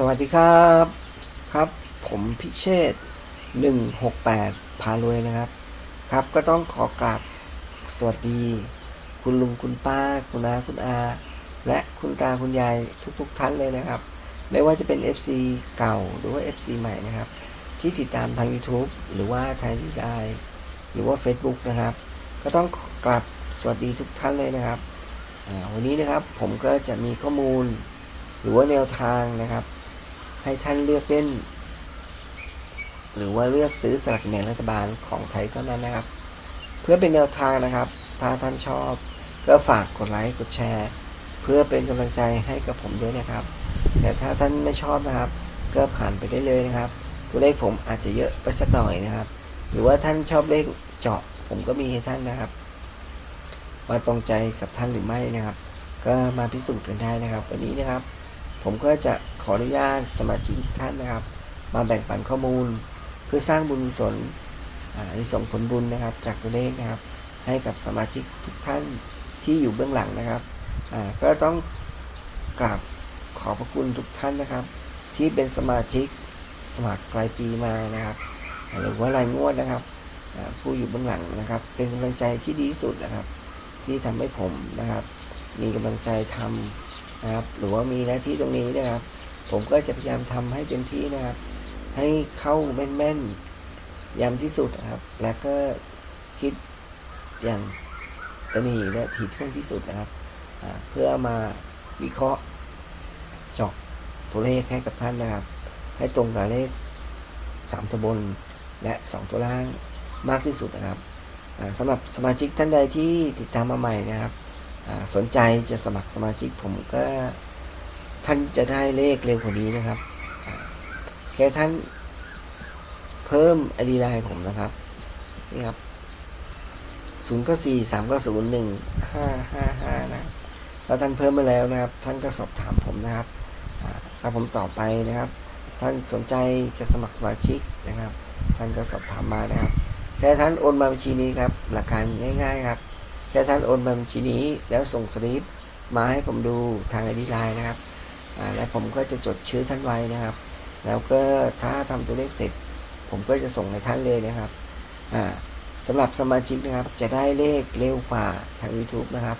สวัสดีครับครับ ผมพิเชษ168 พารวยนะครับ ครับก็ต้องขอกราบสวัสดี คุณลุงคุณป้า คุณอาคุณอา และคุณตาคุณยายทุกๆท่านเลยนะครับ ไม่ว่าจะเป็น FC เก่าหรือว่า FC ใหม่นะครับ ที่ติดตามทาง YouTube หรือว่าทางไลน์หรือว่า Facebook นะครับ ก็ต้องกราบสวัสดีทุกท่านเลยนะครับวันนี้นะครับผมก็จะมีข้อมูล หรือว่าแนวทางนะครับ ให้ท่านเลือกเล่น หรือว่าเลือกซื้อสลากกินแบ่งรัฐบาลของไทยเท่านั้นนะครับ เพื่อเป็นแนวทางนะครับ ถ้าท่านชอบก็ฝากกดไลค์กดแชร์ เพื่อเป็นกำลังใจให้กับผมด้วยนะครับ แต่ถ้าท่านไม่ชอบนะครับ ก็ผ่านไปได้เลยนะครับ ตัวเลขผมอาจจะเยอะไปสักหน่อยนะครับ หรือว่าท่านชอบเลขเจาะผมก็มีให้ท่านนะครับว่าตรงใจกับท่านหรือไม่นะครับ ก็มาพิสูจน์กันได้นะครับ วันนี้นะครับ ผมก็จะขออนุญาตสมาชิกท่านนะครับ มาแบ่งปันข้อมูล เพื่อสร้างบุญกุศลอ่าในส่งผลบุญนะครับ จากตัวเลขนะครับ ให้กับสมาชิกทุกท่านที่อยู่เบื้องหลังนะครับก็ต้องกราบขอบพระคุณทุกท่านนะครับ ที่เป็นสมาชิกสมัครรายปีมานะครับหรือว่ารายงวดนะครับผู้อยู่เบื้องหลังนะครับ เป็นกำลังใจที่ดีที่สุดนะครับ ที่ทำให้ผมนะครับ มีกำลังใจทำ นะครับ หรือว่ามีหน้าที่ตรงนี้นะครับ ผมก็จะพยายามทำให้เต็มที่นะครับ ให้เข้าแม่นๆย้ำที่สุดนะครับ และก็คิดอย่างตระหนีและถี่ถ้วนที่สุดนะครับ เพื่อมาวิเคราะห์เจาะตัวเลขให้กับท่านนะครับ ให้ตรงกับเลขสามตัวบนและสองตัวล่างมากที่สุดนะครับสำหรับสมาชิกท่านใดที่ติดตามมาใหม่นะครับ สนใจจะสมัครสมาชิกผมก็ท่านจะได้เลขเร็วกว่านี้นะครับ แค่ท่านเพิ่มไอดีไลน์ผมนะครับ นี่ครับศูนย์ก็สี่สามก็ศูนย์หนึ่งห้าห้าห้านะถ้าท่านเพิ่มมาแล้วนะครับ ท่านก็สอบถามผมนะครับถ้าผมตอบไปนะครับ ท่านสนใจจะสมัครสมาชิกนะครับ ท่านก็สอบถามมานะครับแค่ท่านโอนมาบัญชีนี้ครับ หลักการง่าย ๆ ครับ ค่ท่านโอนมาบัญชีนี้แล้วส่งสลิปมาให้ผมดูทางไอดีไลน์นะครับและผมก็จะจดชื่อท่านไว้นะครับ แล้วก็ถ้าทำตัวเลขเสร็จ ผมก็จะส่งให้ท่านเลยนะครับอ่าสำหรับสมาชิกนะครับจะได้เลขเร็วกว่าทาง YouTube นะครับ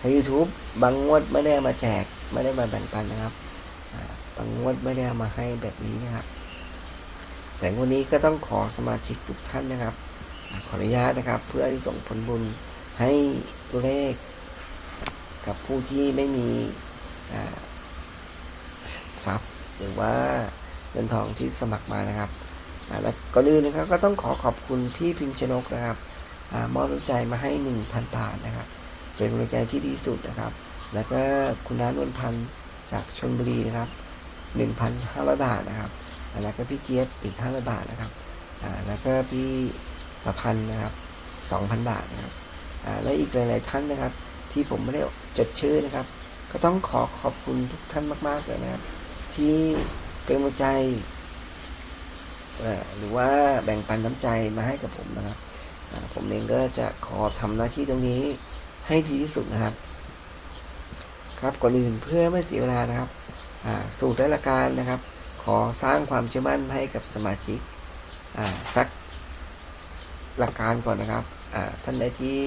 ทาง YouTube บางงวดไม่ได้มาแจกไม่ได้มาแบ่งปันนะครับบางงวดไม่ได้มาให้แบบนี้นะครับ แต่วันนี้ก็ต้องขอสมาชิกทุกท่านนะครับ ขออนุญาตนะครับ เพื่อที่ส่งผลบุญ ให้ตัวเลขกับผู้ที่ไม่มีทรัพย์หรือว่าเงินทองที่สมัครมานะครับและก่อนอื่นนะครับก็ต้องขอขอบคุณพี่พิมพ์ชนกนะครับอมอบน้ำใจมาให้ 1,000 บาทนะครับ เป็นกำลังใจที่ดีสุดนะครับ แล้วก็คุณน้านวลพันธ์จากชนบุรีนะครับ 1,500 บาทนะครับ แล้วก็พี่เจี๊ยบอีก 500 บาทนะครับแล้วก็พี่ประพันธ์นะครับ 2,000 บาทนะครับ และอีกหลาย ๆ ท่านนะครับ ที่ผมไม่ได้จดชื่อนะครับ ก็ต้องขอขอบคุณทุกท่านมาก ๆ เลยนะครับ ที่เป็นกำลังใจหรือว่าแบ่งปันน้ำใจมาให้กับผมนะครับ ผมเองก็จะขอทำหน้าที่ตรงนี้ให้ดีที่สุดนะครับ ครับก่อนอื่นเพื่อไม่เสียเวลานะครับสูตรและหลักการนะครับ ขอสร้างความเชื่อมั่นให้กับสมาชิกสักหลักการก่อนนะครับ ท่านใดที่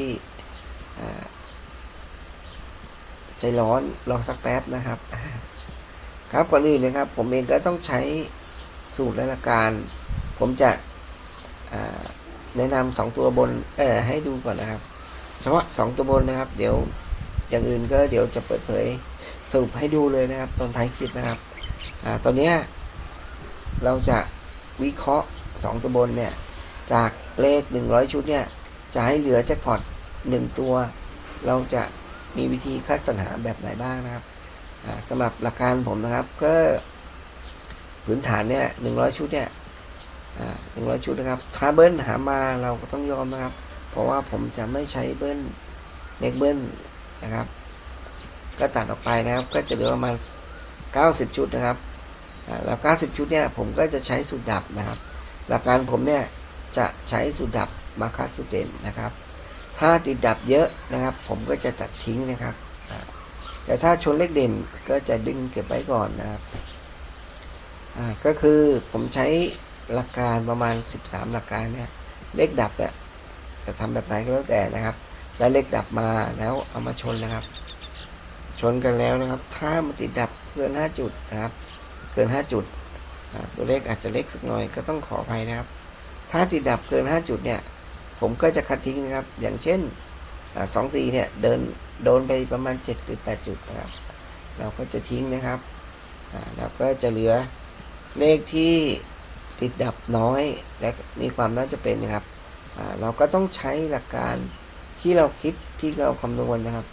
ใจร้อนรอสักแป๊บนะครับ ครับก่อนอื่นนะครับ ผมเองก็ต้องใช้สูตรและหลักการ ผมจะแนะนำสองตัวบนเออให้ดูก่อนนะครับ เฉพาะสองตัวบนนะครับ เดี๋ยวอย่างอื่นก็เดี๋ยวจะเปิดเผยสรุปให้ดูเลยนะครับ ตอนท้ายคลิปนะครับอตอนนี้เราจะวิเคราะห์สองตัวบนเนี่ยจากเลขหนึ่งร้อยชุดเนี่ย จะให้เหลือแจ็คพอตหนึ่งตัว เราจะมีวิธีคัดสรรหาแบบไหนบ้างนะครับสำหรับหลักการผมนะครับก็พื้นฐานเนี่ยหนึ่งร้อยชุดเนี่ยหนึ่งร้อยชุดนะครับ ถ้าเบิ้ลหามาเราก็ต้องยอมนะครับ เพราะว่าผมจะไม่ใช้เบิ้ลเลขเบิ้ลนะครับ ก็ตัดออกไปนะครับ ก็จะเหลือประมาณ90ชุดนะครับอ่าแล้ว90ชุดเนี่ยผมก็จะใช้สูตรดับนะครับ หลักการผมเนี่ยจะใช้สูตรดับ มาคัสสูเด่นนะครับ ถ้าติดดับเยอะนะครับ ผมก็จะตัดทิ้งนะครับ แต่ถ้าชนเลขเด่นก็จะดึงเก็บไว้ก่อนนะครับก็คือผมใช้หลักการประมาณ 13 หลักการเนี่ยเลขดับเนี่ยจะทำแบบไหนก็แล้วแต่นะครับ ได้เลขดับมาแล้วเอามาชนนะครับ ชนกันแล้วนะครับ ถ้ามันติดดับเกิน 5 จุดนะครับ เกิน 5 จุดตัวเลขอาจจะเล็กสักหน่อยก็ต้องขออภัยนะครับ ถ้าติดดับเกิน 5 จุดเนี่ย ผมก็จะคัดทิ้งนะครับ อย่างเช่นสองสี่เนี่ยเดินโดนไปประมาณ7หรือ8จุดนะครับ เราก็จะทิ้งนะครับเราก็จะเหลือเลขที่ติดดับน้อยและมีความน่าจะเป็นนะครับ เราก็ต้องใช้หลักการที่เราคิดที่เราคำนวณนะครับ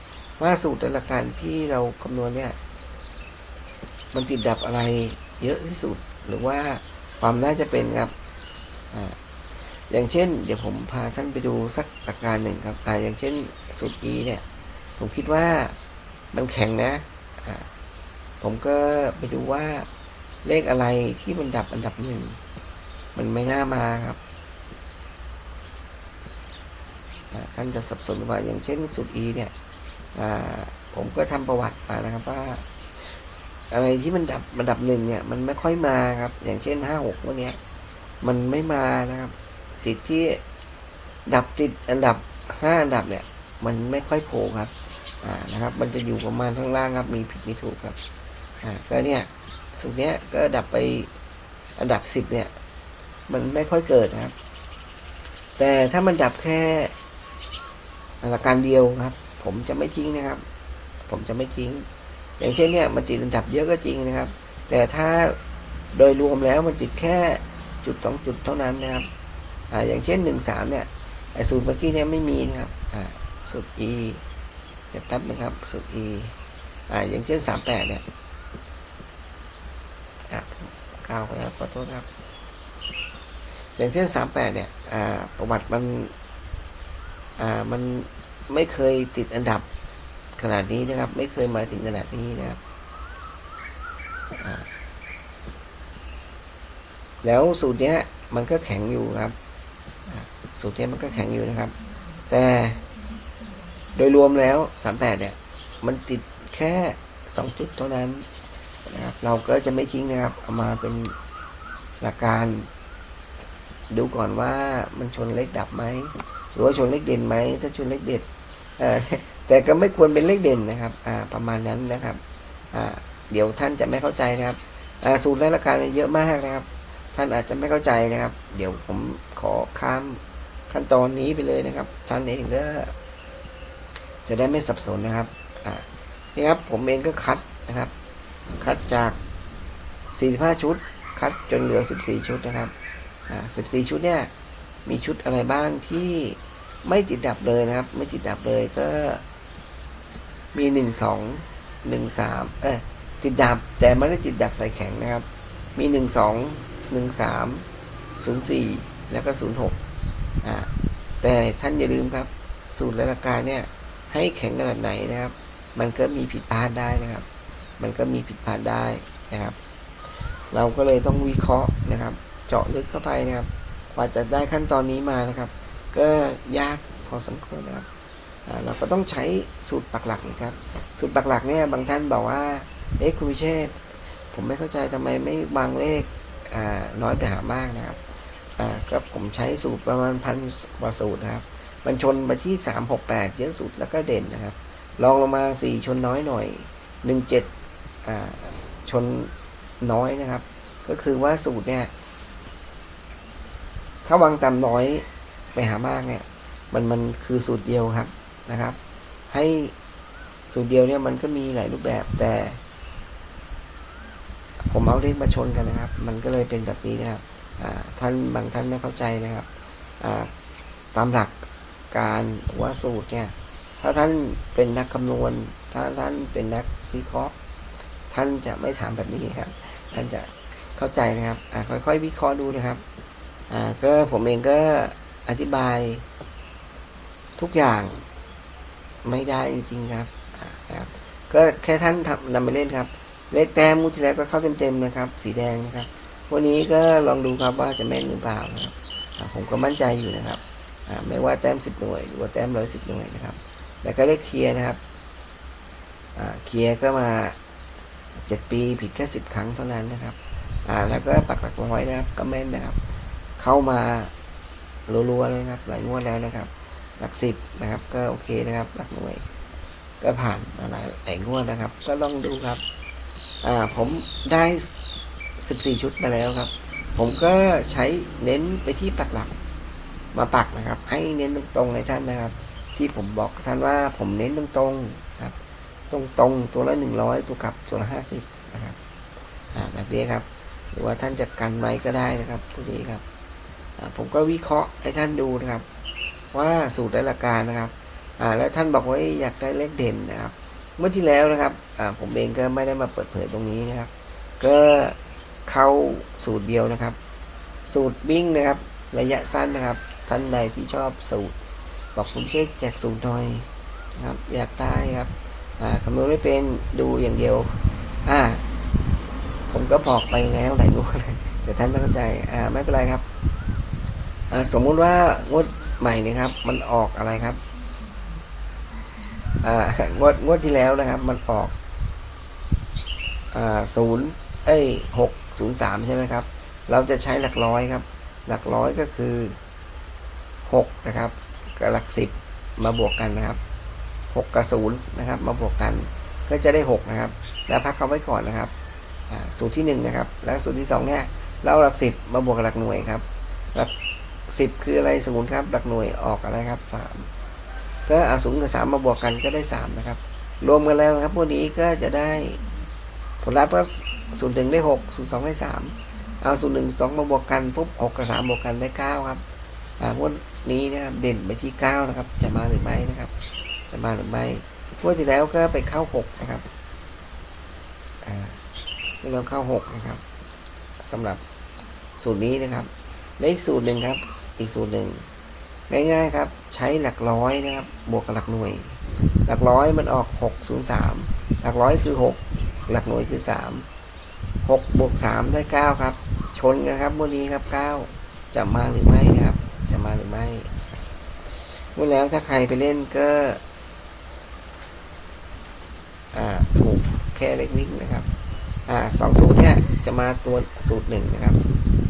ว่าสูตรหลักการที่เราคำนวณเนี่ยมันติดดับอะไรเยอะที่สุดหรือว่าความน่าจะเป็นครับ อย่างเช่น เดี๋ยวผมพาท่านไปดูสักหลัการหนึ่งครับอ่าอย่างเช่นสูตร E เนี่ย ผมคิดว่ามันแข็งนะอ่าผมก็ไปดูว่าเลขอะไรที่มันดับอันดับหนึ่งมันไม่น่ามาครับท่านจะสับสนว่าอย่างเช่นสูตร E เนี่ยผมก็ทำประวัติมานะครับว่า อะไรที่มันดับมันดับหนึ่งเนี่ย มันไม่ค่อยมาครับ อย่างเช่นห้าหกวันเนี้ย มันไม่มานะครับ ติดที่ดับติดอันดับห้าอันดับเนี่ย มันไม่ค่อยโผล่ครับ อ่านะครับ มันจะอยู่ประมาณข้างล่างครับ มีผิดมีถูกครับ อ่าก็เนี่ยสุดเนี้ยก็ดับไปอันดับสิบเนี่ย มันไม่ค่อยเกิดครับ แต่ถ้ามันดับแค่หลักการเดียวครับ ผมจะไม่ทิ้งนะครับ ผมจะไม่ทิ้ง อย่างเช่นเนี่ยมันติดอันดับเยอะก็จริงนะครับ แต่ถ้าโดยรวมแล้วมันติดแค่จุดสองจุดเท่านั้นนะครับ อ่าอย่างเช่นหนึ่งสามเนี่ยไอสูตรเมื่อกี้เนี่ยไม่มีนะครับอ่าสูตร e เดี๋ยวแป๊บนะครับสูตร e อ่าอย่างเช่นสามแปดเนี่ยอะก้าวไปแล้วขอโทษครับ อย่างเช่นสามแปดเนี่ยอ่าประวัติมันอ่ามันไม่เคยติดอันดับขนาดนี้นะครับ ไม่เคยมาถึงขนาดนี้นะครับแล้วสูตรเนี้ยมันก็แข็งอยู่ครับ สูตรเนี้ยมันก็แข็งอยู่นะครับ แต่โดยรวมแล้วสามแปดเนี่ย มันติดแค่สองจุดเท่านั้นนะครับ เราก็จะไม่ทิ้งนะครับ เอามาเป็นหลักการ ดูก่อนว่ามันชนเลขดับไหม หรือว่าชนเลขเด่นไหม ถ้าชนเลขเด่นแต่ก็ไม่ควรเป็นเลขเด่นนะครับประมาณนั้นนะครับเดี๋ยวท่านจะไม่เข้าใจนะครับสูตรและราคาเนี่ยเยอะมากนะครับ ท่านอาจจะไม่เข้าใจนะครับ เดี๋ยวผมขอข้าม ขั้นตอนนี้ไปเลยนะครับ ท่านเองก็จะได้ไม่สับสนนะครับอ่านี่ครับผมเองก็คัดนะครับ คัดจาก 45 ชุด คัดจนเหลือ 14 ชุดนะครับอ่า14 ชุดเนี่ยมีชุดอะไรบ้างที่ไม่ติดดับเลยนะครับ ไม่ติดดับเลยก็มีหนึ่งสองหนึ่งสามเออติดดับแต่ไม่ได้ติดดับใส่แข็งนะครับ มีหนึ่งสองหนึ่งสามศูนย์สี่แล้วก็ศูนย์หก แต่ท่านอย่าลืมครับ สูตรและหลักการเนี่ย ให้แข็งขนาดไหนนะครับ มันก็มีผิดพลาดได้นะครับ มันก็มีผิดพลาดได้นะครับ เราก็เลยต้องวิเคราะห์นะครับ เจาะลึกเข้าไปนะครับ กว่าจะได้ขั้นตอนนี้มานะครับ ก็ยากพอสมควรนะครับเราก็ต้องใช้สูตรปักหลักอีครับ สูตรปักหลักเนี่ยบางท่านบอกว่าเอ๊ะคุณวิเชษผมไม่เข้าใจทำไมไม่บางเลขน้อยไปหามากนะครับ อ่าก็ผมใช้สูตรประมาณพันกว่าสูตรนะครับ มันชนไปที่สามหกแปดเยอะสุดแล้วก็เด่นนะครับลองลงมาสี่ชนน้อยหน่อยหนึ่งเจ็ดอ่าชนน้อยนะครับ ก็คือว่าสูตรเนี่ยถ้าวางต่ำน้อยไปหามากเนี่ย มันมันคือสูตรเดียวครับนะครับ ให้สูตรเดียวเนี่ยมันก็มีหลายรูปแบบแต่ ผมเอาเลขมาชนกันนะครับ มันก็เลยเป็นแบบนี้นะครับ ท่านบางท่านไม่เข้าใจนะครับตามหลักการว่าสูตรเนี่ยถ้าท่านเป็นนักคำนวณ ถ้าท่านเป็นนักวิเคราะห์ ท่านจะไม่ถามแบบนี้ครับ ท่านจะเข้าใจนะครับค่อยๆวิเคราะห์ดูนะครับก็ผมเองก็อธิบายทุกอย่างไม่ได้จริงๆครับครับ ก็แค่ท่านนำไปเล่นครับ เลขแต้มมุดที่แล้วก็เข้าเต็มๆนะครับ สีแดงนะครับ วันนี้ก็ลองดูครับว่าจะแม่นหรือเปล่านะครับผมก็มั่นใจอยู่นะครับไม่ว่าแต้มสิบหน่วย หรือว่าแต้มร้อยสิบหน่วยนะครับ แล้วก็เลขเคลียร์นะครับเคลียร์ก็มาเจ็ดปีผิดแค่สิบครั้งเท่านั้นนะครับแล้วก็ปักหลักร้อยนะครับ ก็แม่นนะครับ เข้ามารัวๆเลยนะครับ หลายงวดแล้วนะครับ หลักสิบนะครับ ก็โอเคนะครับ หลักหน่วย ก็ผ่านมาหลายหลายงวดนะครับ ก็ลองดูครับ อ่าผมได้ สิบสี่ชุดมาแล้วครับ ผมก็ใช้เน้นไปที่ปักหลักมาปักนะครับ ให้เน้นตรงๆให้ท่านนะครับ ที่ผมบอกท่านว่าผมเน้นตรงๆครับ ตรงๆตัวละหนึ่งร้อยตัวกลับตัวละห้าสิบนะครับแบบนี้ครับ หรือว่าท่านจะกันไว้ก็ได้นะครับตัวนี้ครับผมก็วิเคราะห์ให้ท่านดูนะครับ ว่าสูตรได้หลักการนะครับแล้วท่านบอกว่าอยากได้เลขเด่นนะครับ เมื่อที่แล้วนะครับผมเองก็ไม่ได้มาเปิดเผยตรงนี้นะครับ ก็ เข้าสูตรเดียวนะครับ สูตรวิ่งนะครับ ระยะสั้นนะครับ ท่านใดที่ชอบสูตร บอกผมช่วยแจกสูตรหน่อยนะครับ อยากได้ครับคำนวณไม่เป็นดูอย่างเดียว อ่า ผมก็บอกไปแล้วหลายงวดแต่ท่านไม่เข้าใจ อ่า ไม่เป็นไรครับ อ่า สมมุติว่างวดใหม่นะครับ มันออกอะไรครับ อ่างวดงวดที่แล้วนะครับ มันออก อ่าศูนย์เอ้ยหก ศูนย์สามใช่ไหมครับ เราจะใช้หลักร้อยครับ หลักร้อยก็คือหกนะครับ กับหลักสิบมาบวกกันนะครับหกกับศูนย์นะครับ มาบวกกัน ก็จะได้หกนะครับ แล้วพักเขาไว้ก่อนนะครับ สูตรที่หนึ่งนะครับ แล้วสูตรที่สองเนี่ย เราหลักสิบมาบวกกับหลักหน่วยครับ หลักสิบคืออะไรศูนย์ครับ หลักหน่วยออกอะไรครับสามก็เอาศูนย์กับสามมาบวกกันก็ได้สามนะครับ รวมกันแล้วนะครับพวกนี้ก็จะได้ผลลัพธ์ก็ ศูนย์หนึ่งได้หกศูนย์สองได้สามเอาศูนย์หนึ่งสองมาบวกกันปุ๊บหกกับสามบวกกันได้เก้าครับอ่างวดนี้นะครับเด่นไปที่เก้านะครับ จะมาหรือไม่นะครับ จะมาหรือไม่งวดที่แล้วก็ไปเข้าหกนะครับอ่าเราเข้าหกนะครับสำหรับสูตรนี้นะครับและอีกสูตรหนึ่งครับ อีกสูตรหนึ่งง่ายๆครับ ใช้หลักร้อยนะครับ บวกกับหลักหน่วย หลักร้อยมันออกหกศูนย์สามหลักร้อยคือหกหลักหน่วยคือสาม หกบวกสามได้เก้าครับ ชนกันครับวันนี้ครับเก้าจะมาหรือไม่ครับ จะมาหรือไม่เมื่อแล้วถ้าใครไปเล่นก็อ่าถูกแค่เล็กวิ่งนะครับอ่าสองสูตรเนี่ยจะมาตัวสูตรหนึ่งนะครับ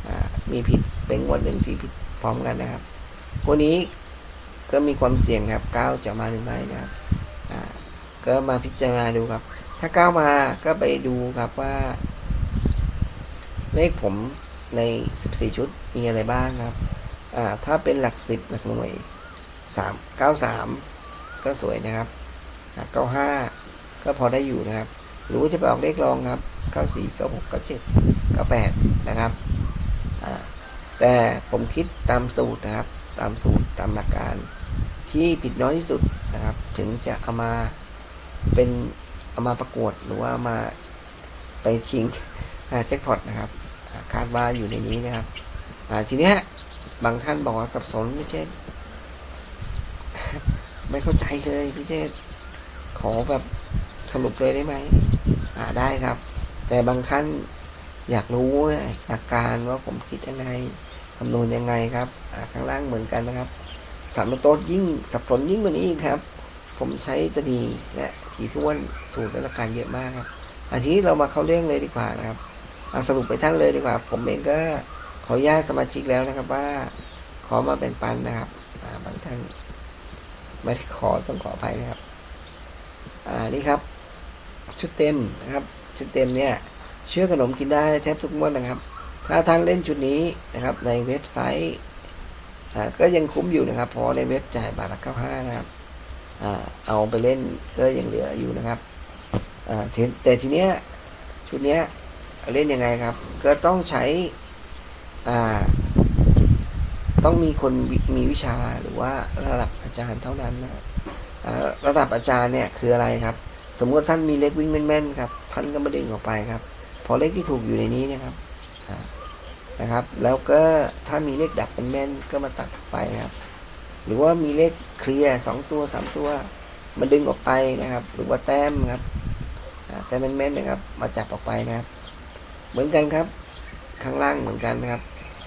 อ่ามีผิดเป็นงวดหนึ่งที่ผิดพร้อมกันนะครับวันนี้ก็มีความเสี่ยงครับเก้าจะมาหรือไม่นะครับอ่าก็มาพิจารณาดูครับ ถ้าก้ามาก็ไปดูครับว่า เลขผมใน 14 ชุดมีอะไรบ้างครับ อ่า ถ้าเป็นหลัก 10 หลักหน่วย 3 93 ก็สวยนะครับอ่า95ก็พอได้อยู่นะครับ หรือว่าจะไปออกเลขรองครับ94 96 97 98นะครับ แต่ผมคิดตามสูตรนะครับ ตามสูตรตามหลักการ ที่ผิดน้อยที่สุดนะครับ ถึงจะเอามาเป็นเอามาประกวดหรือว่ามาไปชิงแจ็คพอตนะครับ คาดว่าอยู่ในนี้นะครับทีเนี้ยบางท่านบอกว่าสับสนพี่เชษไม่เข้าใจเลยพี่เชษขอแบบสรุปเลยได้ไหมอ่าได้ครับ แต่บางท่านอยากรู้หลักการว่าผมคิดยังไงคำนวณยังไงครับข้างล่างเหมือนกันนะครับสามตัวยิ่งสับสนยิ่งกว่านี้อีกครับ ผมใช้ตดีและทีท่วนสูตรและหลักการเยอะมากครับอาทีนี้เรามาเข้าเรื่องเลยดีกว่านะครับ อาสรุปไปท่านเลยดีกว่า ผมเองก็ขออนุญาตสมาชิกแล้วนะครับว่า ขอมาแบ่งปันนะครับาบางท่านไม่ได้ขอต้องขออภัยนะครับ อ่านี่ครับ ชุดเต็มนะครับ ชุดเต็มเนี่ยเชื่อขนมกินได้แทบทุกงวดนะครับ ถ้าท่านเล่นชุดนี้นะครับ ในเว็บไซต์ก็ยังคุ้มอยู่นะครับเพอในเว็บจ่ายบาทละเก้าห้านะครับอเอาไปเล่นก็ยังเหลืออยู่นะครับแต่ทีเนี้ยชุดเนี้ย เล่นยังไงครับ ก็ต้องใช้อ่าต้องมีคนมีวิชาหรือว่าระดับอาจารย์เท่านั้นนะระดับอาจารย์เนี่ยคืออะไรครับ สมมติท่านมีเลขวิ่งแม่นๆครับ ท่านก็มาดึงออกไปครับ พอเลขที่ถูกอยู่ในนี้นะครับนะครับ แล้วก็ถ้ามีเลขดับเป็นแม่นก็มาตัดออกไปนะครับ หรือว่ามีเลขเคลียร์สองตัวสามตัวมาดึงออกไปนะครับ หรือว่าแต้มครับอ่าแต้มแม่นๆนะครับ มาจับออกไปนะครับ เหมือนกันครับ ข้างล่างเหมือนกันนะครับ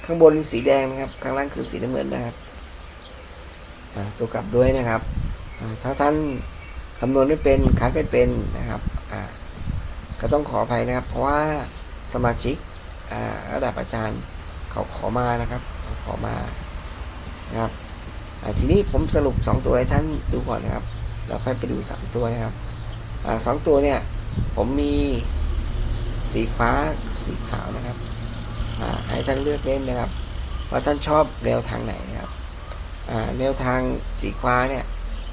ข้างบนสีแดงนะครับ ข้างล่างคือสีน้ำเงินนะครับตัวกลับด้วยนะครับ ถ้าท่านคำนวณไม่เป็นคัดไม่เป็นนะครับก็ต้องขออภัยนะครับ เพราะว่าสมาชิกอ่าระดับอาจารย์เขาขอมานะครับเขาขอมานะครับทีนี้ผมสรุปสองตัวให้ท่านดูก่อนนะครับแล้วค่อยไปดูสามตัวนะครับอสองตัวเนี่ยผมมีสีฟ้า สีขาวนะครับให้ท่านเลือกเล่นนะครับ ว่าท่านชอบแนวทางไหนนะครับแนวทางสีฟ้าเนี่ย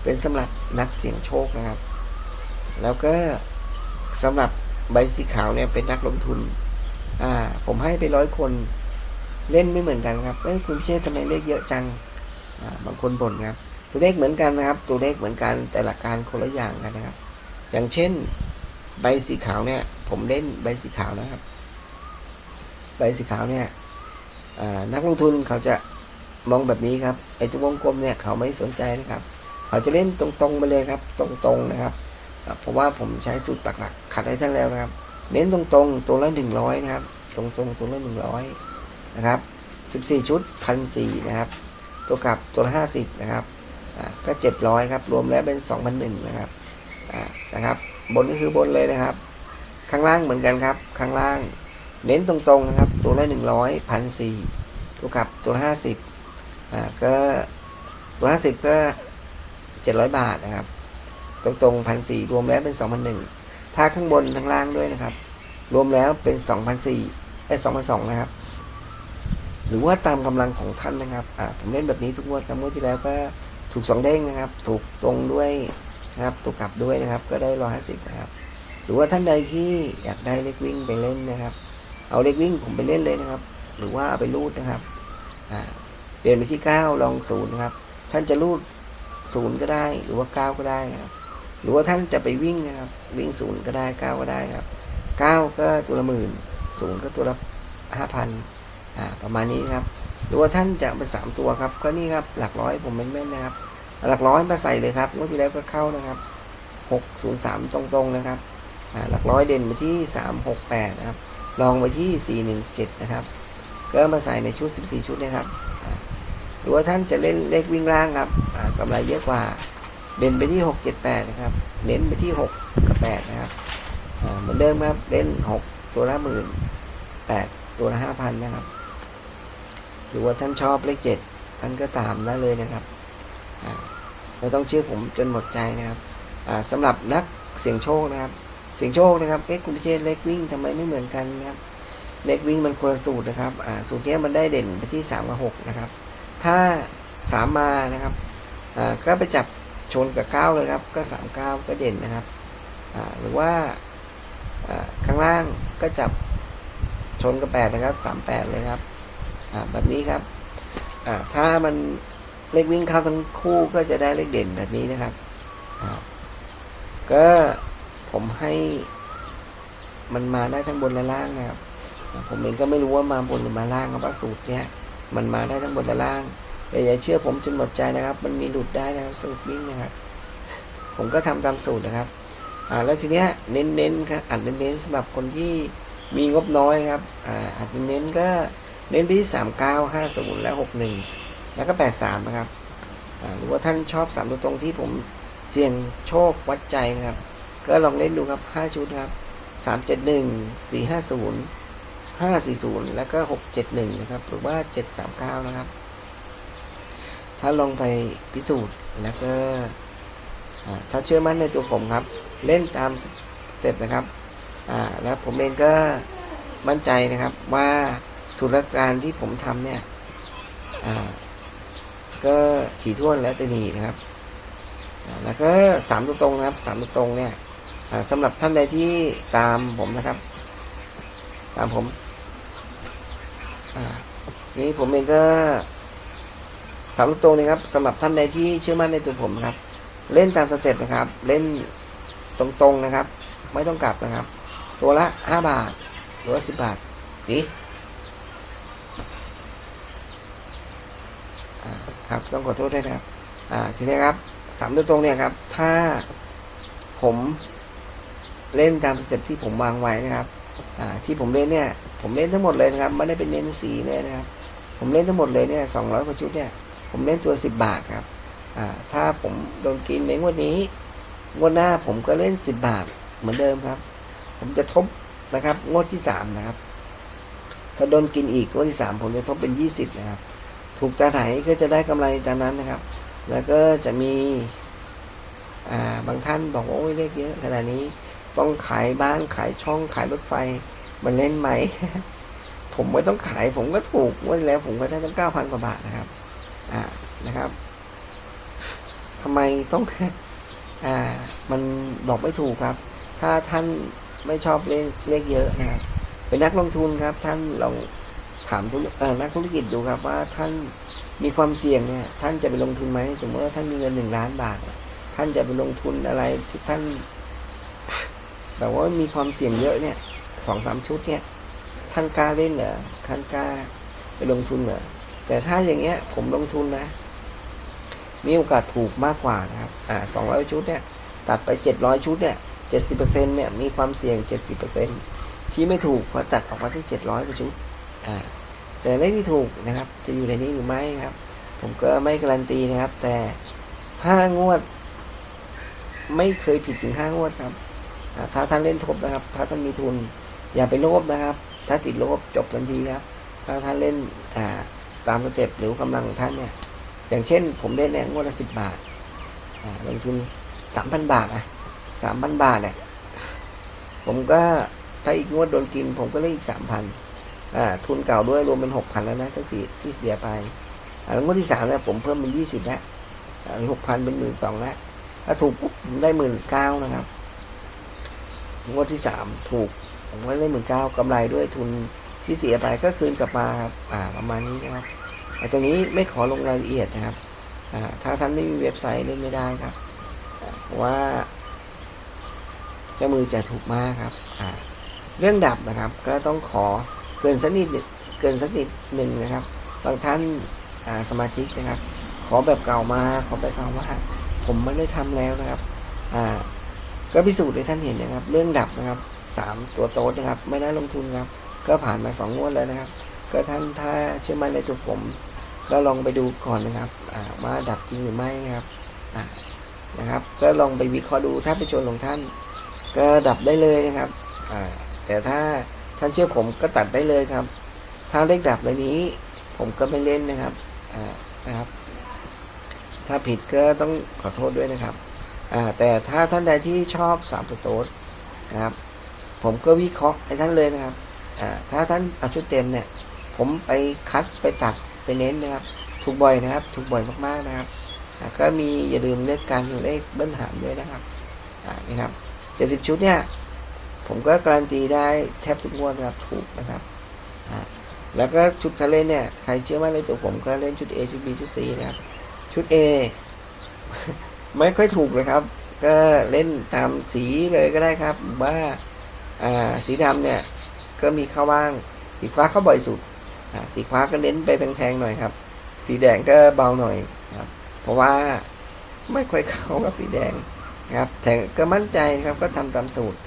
เป็นสำหรับนักเสี่ยงโชคนะครับ แล้วก็สำหรับใบสีขาวเนี่ยเป็นนักลงทุนผมให้ไปร้อยคนเล่นไม่เหมือนกันครับเอ้ยคุณเชษทำไมเลขเยอะจังบางคนบ่นครับ ตัวเลขเหมือนกันนะครับ ตัวเลขเหมือนกันแต่หลักการคนละอย่างกันนะครับ อย่างเช่น ใบสีขาวเนี่ย ผมเล่นใบสีขาวนะครับ ใบสีขาวเนี่ยนักลงทุนเขาจะมองแบบนี้ครับไอ้ตัววงกลมเนี่ยเขาไม่สนใจนะครับ เขาจะเล่นตรงๆไปเลยครับ ตรงๆนะครับเพราะว่าผมใช้สูตรปักหลักขัดให้ท่านแล้วนะครับ เน้นตรงๆตัวละหนึ่งร้อยนะครับ ตรงๆตัวละหนึ่งร้อยนะครับสิบสี่ชุดพันสี่นะครับ ตัวกลับตัวละห้าสิบนะครับก็เจ็ดร้อยครับรวมแล้วเป็นสองพันหนึ่งนะครับนะครับ บนก็คือบนเลยนะครับ ข้างล่างเหมือนกันครับ ข้างล่าง เน้นตรงๆนะครับ ตัวละหนึ่งร้อยพันสี่ตัวกลับตัวละห้าสิบอ่าก็ตัวห้าสิบก็เจ็ดร้อยบาทนะครับ ตรงๆพันสี่รวมแล้วเป็นสองพันหนึ่งถ้าข้างบนข้างล่างด้วยนะครับ รวมแล้วเป็นสองพันสี่ไอ้สองพันสองนะครับ หรือว่าตามกำลังของท่านนะครับอ่าผมเล่นแบบนี้ทุกงวดครับงวดที่แล้วก็ถูกสองเด้งนะครับ ถูกตรงด้วยนะครับถูกกลับด้วยนะครับ ก็ได้ร้อยห้าสิบนะครับ หรือว่าท่านใดที่อยากได้เล็กวิ่งไปเล่นนะครับ เอาเล็กวิ่งผมไปเล่นเลยนะครับ หรือว่าเอาไปรูดนะครับเปลี่ยนไปที่เก้าลองศูนย์นะครับ ท่านจะรูดศูนย์ก็ได้ หรือว่าเก้าก็ได้นะครับ หรือว่าท่านจะไปวิ่งนะครับ วิ่งศูนย์ก็ได้เก้าก็ได้นะครับเก้าก็ตัวละหมื่นศูนย์ก็ตัวละห้าพันประมาณนี้ครับ หรือว่าท่านจะไปสามตัวครับ ก็นี่ครับหลักร้อยผมแม่นๆนะครับ หลักร้อยมาใส่เลยครับงวดที่แล้วก็เข้านะครับหกศูนย์สามตรงๆนะครับหลักร้อยเด่นไปที่สามหกแปดนะครับ ลองไปที่สี่หนึ่งเจ็ดนะครับ ก็มาใส่ในชุดสิบสี่ชุดนะครับหรือว่าท่านจะเล่นเลขวิ่งล่างครับกำไรเยอะกว่า เด่นไปที่หกเจ็ดแปดนะครับ เน้นไปที่หกกับแปดนะครับเหมือนเดิมครับ เล่นหกตัวละหมื่นแปดตัวละห้าพันนะครับ หรือว่าท่านชอบเลขเจ็ดท่านก็ตามได้เลยนะครับไม่ต้องเชื่อผมจนหมดใจนะครับสำหรับนักเสี่ยงโชคนะครับ เสี่ยงโชคนะครับ เอ๊ะคุณพิเชษเลขวิ่งทำไมไม่เหมือนกันนะครับ เลขวิ่งมันคนละสูตรนะครับ อ่า สูตรเนี้มันได้เด่นไปที่สามกับหกนะครับ ถ้าสามมานะครับ อ่า ก็ไปจับชนกับเก้าเลยครับ ก็สามเก้าก็เด่นนะครับ อ่า หรือว่า อ่า ข้างล่างก็จับชนกับแปดนะครับสามแปดเลยครับ อ่า แบบนี้ครับ อ่า ถ้ามันเลขวิ่งเข้าทั้งคู่ก็จะได้เลขเด่นแบบนี้นะครับ อ่า ก็ ผมให้มันมาได้ทั้งบนและล่างนะครับ ผมเองก็ไม่รู้ว่ามาบนหรือมาล่างครับว่าสูตรเนี้ยมันมาได้ทั้งบนและล่างแต่อย่าเชื่อผมจนหมดใจนะครับ มันมีหลุดได้นะครับสูตรวิ่งนะครับ ผมก็ทำตามสูตรนะครับ อ่าแล้วทีเนี้ยเน้นเน้นๆครับอัดเน้นเน้นๆสำหรับคนที่มีงบน้อยครับ อ่าอัดเน้นเน้นๆก็เน้นไปที่สามเก้าห้าศูนย์และหกหนึ่งแล้วก็แปดสามนะครับ อ่าหรือว่าท่านชอบสามตัวตรงที่ผมเสี่ยงโชควัดใจนะครับ ก็ลองเล่นดูครับห้าชุดครับสามเจ็ดหนึ่งสี่ห้าศูนย์ห้าสี่ศูนย์แล้วก็หกเจ็ดหนึ่งนะครับ หรือว่าเจ็ดสามเก้านะครับ ถ้าลองไปพิสูจน์แล้วก็ถ้าเชื่อมั่นในตัวผมครับ เล่นตามสเต็ปนะครับแล้วผมเองก็มั่นใจนะครับว่าสูตรราชการที่ผมทำเนี่ยก็ถี่ถ้วนและตนีนะครับ แล้วก็สามตัวตรงนะครับสามตัวตรงเนี่ย สำหรับท่านใดที่ตามผมนะครับ ตามผมนี่ผมเองก็สามลูกตรงนะครับสำหรับท่านใดที่เชื่อมั่นในตัวผมครับ เล่นตามสเต็ปนะครับ เล่นตรงๆนะครับ ไม่ต้องกลับนะครับ ตัวละห้าบาทหรือว่าสิบบาทดีอ่ครับต้องขอโทษด้วยนะครับ อ่าทีนี้ครับสามตัวตรงเนี่ยครับ ถ้าผม เล่นตามสเต็ปที่ผมวางไว้นะครับอ่าที่ผมเล่นเนี่ยผมเล่นทั้งหมดเลยนะครับไม่ได้เป็นเน้นสีเลยนะครับ ผมเล่นทั้งหมดเลยเนี่ยสองร้อยกว่าชุดเนี่ยผมเล่นตัวสิบบาทครับอ่าถ้าผมโดนกินในงวดนี้งวดหน้าผมก็เล่นสิบบาทเหมือนเดิมครับ ผมจะทบนะครับงวดที่สามนะครับ ถ้าโดนกินอีกงวดที่สามผลกระทบเป็นยี่สิบนะครับ ถูกตาไหนก็จะได้กำไรตามนั้นนะครับ แล้วก็จะมีอ่าบางท่านบอกว่าโอ้ยเลขเยอะขนาดนี้ ต้องขายบ้านขายช่องขายรถไฟ มันเล่นไหม ผมไม่ต้องขาย ผมก็ถูกวันแล้ว ผมก็ได้ตั้งเก้าพันกว่าบาทนะครับ อ่านะครับทำไมต้อง อ่า มันบอกไม่ถูกครับ ถ้าท่านไม่ชอบเลขเลขเยอะนะครับ เป็นนักลงทุนครับ ท่านลองถามธุรเอ่อนักธุรกิจดูครับว่าท่านมีความเสี่ยงเนี่ย ท่านจะไปลงทุนไหมสมมติว่าท่านมีเงินหนึ่งล้านบาท ท่านจะไปลงทุนอะไรที่ท่าน แบบว่ามีความเสี่ยงเยอะเนี่ยสองสามชุดเนี่ย ท่านกล้าเล่นเหรอท่านกล้าไปลงทุนเหรอแต่ถ้าอย่างเงี้ย ผมลงทุนนะ มีโอกาสถูกมากกว่านะครับ อ่าสองร้อยชุดเนี่ย ตัดไปเจ็ดร้อยชุดเนี่ยเจ็ดสิบเปอร์เซ็นเนี่ยมีความเสี่ยงเจ็ดสิบเปอร์เซ็นที่ไม่ถูกพอตัดออกมาถึงเจ็ดร้อยกว่าชุดอ่าแต่เลขที่ถูกนะครับ จะอยู่ในนี้หรือไม่ครับ ผมก็ไม่การันตีนะครับ แต่ห้างวด ไม่เคยผิดถึงห้างวดครับ ถ้าท่านเล่นทบนะครับ ถ้าท่านมีทุนอย่าไปโลภนะครับ ถ้าติดโลภจบทันทีครับ ถ้าท่านเล่นตามสเต็ปหรือกำลังของท่านเนี่ย อย่างเช่น ผมเล่นเนี่ยงวดละสิบบาทลงทุนสามพันบาทอะสามพันบาทเนี่ยผมก็ถ้าอีกงวดโดนกิน ผมก็เล่นอีกสามพันทุนเก่าด้วยรวมเป็นหกพันแล้วนะทั้งสี่ที่เสียไปแล้วงวดที่สามเนี่ยผมเพิ่มเป็นยี่สิบแล้วหกพันเป็นหมื่นสองแล้วถ้าถูกปุ๊บผมได้หมื่นเก้านะครับ งวดที่สามถูก ผมก็ได้หมื่นเก้ากำไรด้วยทุนที่เสียไปก็คืนกลับมาครับอ่าประมาณนี้นะครับไอ้ตรงนี้ไม่ขอลงรายละเอียดนะครับอ่าถ้าท่านไม่มีเว็บไซต์เล่นไม่ได้ครับว่าเจ้ามือจะถูกมากครับอ่าเรื่องดับนะครับ ก็ต้องขอเกินสักนิดเกินสักนิดหนึ่งนะครับบางท่านอ่าสมาชิกนะครับ ขอแบบเก่ามาขอแบบเก่าว่าผมไม่ได้ทำแล้วนะครับอ่า ก็พิสูจน์ให้ท่านเห็นนะครับ เรื่องดับนะครับสามตัวโต๊ดนะครับ ไม่ได้ลงทุนครับ ก็ผ่านมาสองงวดแล้วนะครับ ก็ท่านถ้าเชื่อมั่นในตัวผม ก็ลองไปดูก่อนนะครับว่าดับจริงหรือไม่นะครับนะครับ ก็ลองไปวิเคราะห์ดูถ้าเป็นชนของท่าน ก็ดับได้เลยนะครับแต่ถ้าท่านเชื่อผมก็ตัดได้เลยครับ ถ้าเลขดับในนี้ ผมก็ไม่เล่นนะครับนะครับ ถ้าผิดก็ต้องขอโทษด้วยนะครับ แต่ถ้าท่านใดที่ชอบสามตัวโต๊ดนะครับ ผมก็วิเคราะห์ให้ท่านเลยนะครับถ้าท่านเอาชุดเต็มเนี่ย ผมไปคัดไปตัดไปเน้นนะครับ ถูกบ่อยนะครับ ถูกบ่อยมากๆนะครับก็มีอย่าลืมเลขการเลขเบิ้ลหารด้วยนะครับนี่ครับเจ็ดสิบชุดเนี่ย ผมก็การันตีได้แทบทุกงวดนะครับถูกนะครับแล้วก็ชุดการเล่นเนี่ย ใครเชื่อมั่นในตัวผมก็เล่นชุด A ชุด B ชุด C นะครับ ชุด A ไม่ค่อยถูกเลยครับ ก็เล่นตามสีเลยก็ได้ครับว่าอ่าสีดำเนี่ย ก็มีเข้าบ้าง สีฟ้าเข้าบ่อยสุดอ่าสีฟ้าก็เน้นไปแพงๆหน่อยครับ สีแดงก็เบาหน่อยครับ เพราะว่าไม่ค่อยเข้ากับสีแดงครับแต่ก็มั่นใจครับก็ทำตามสูตร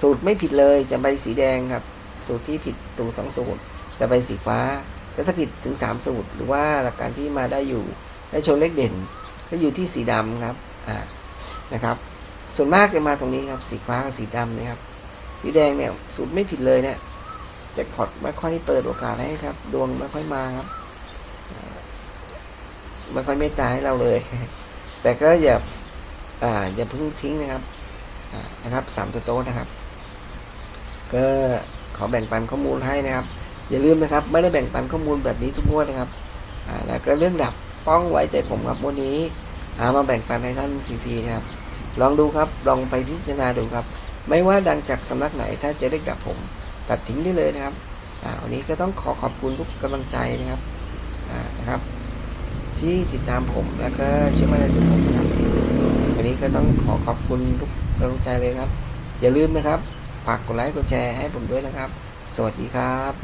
สูตรไม่ผิดเลยจะไปสีแดงครับ สูตรที่ผิดตูสองสูตร จะไปสีฟ้าแต่ถ้าผิดถึงสามสูตร หรือว่าหลักการที่มาได้อยู่ได้โชว์เลขเด่น ก็อยู่ที่สีดำครับ อ่านะครับ ส่วนมากจะมาตรงนี้ครับสีฟ้ากับสีดำนะครับ สีแดงเนี่ยสูตรไม่ผิดเลยเนี่ยแจ็คพอตไม่ค่อยเปิดโอกาสให้ครับ ดวงไม่ค่อยมาครับไม่ค่อยเมตตาให้เราเลย แต่ก็อย่าอ่าอย่าเพิ่งทิ้งนะครับนะครับสามตัวโต๊ะนะครับ ก็ขอแบ่งปันข้อมูลให้นะครับ อย่าลืมนะครับ ไม่ได้แบ่งปันข้อมูลแบบนี้ทุกงวดนะครับ อ่าแล้วก็เรื่องดับต้องไว้ใจผมครับวันนี้ หามาแบ่งปันให้ท่านฟรีๆนะครับลองดูครับลองไปพิจารณาดูครับ ไม่ว่าดังจากสำนักไหนถ้าจะได้ดับผม ตัดทิ้งได้เลยนะครับอ่าวันนี้ก็ต้องขอขอบคุณทุกกำลังใจนะครับอ่านะครับ ที่ติดตามผมแล้วก็เชื่อมั่นในตัวผมนะครับวันนี้ก็ต้องขอขอบคุณทุกกำลังใจเลยนะครับ อย่าลืมนะครับฝากกดไลค์กดแชร์ให้ผมด้วยนะครับ สวัสดีครับ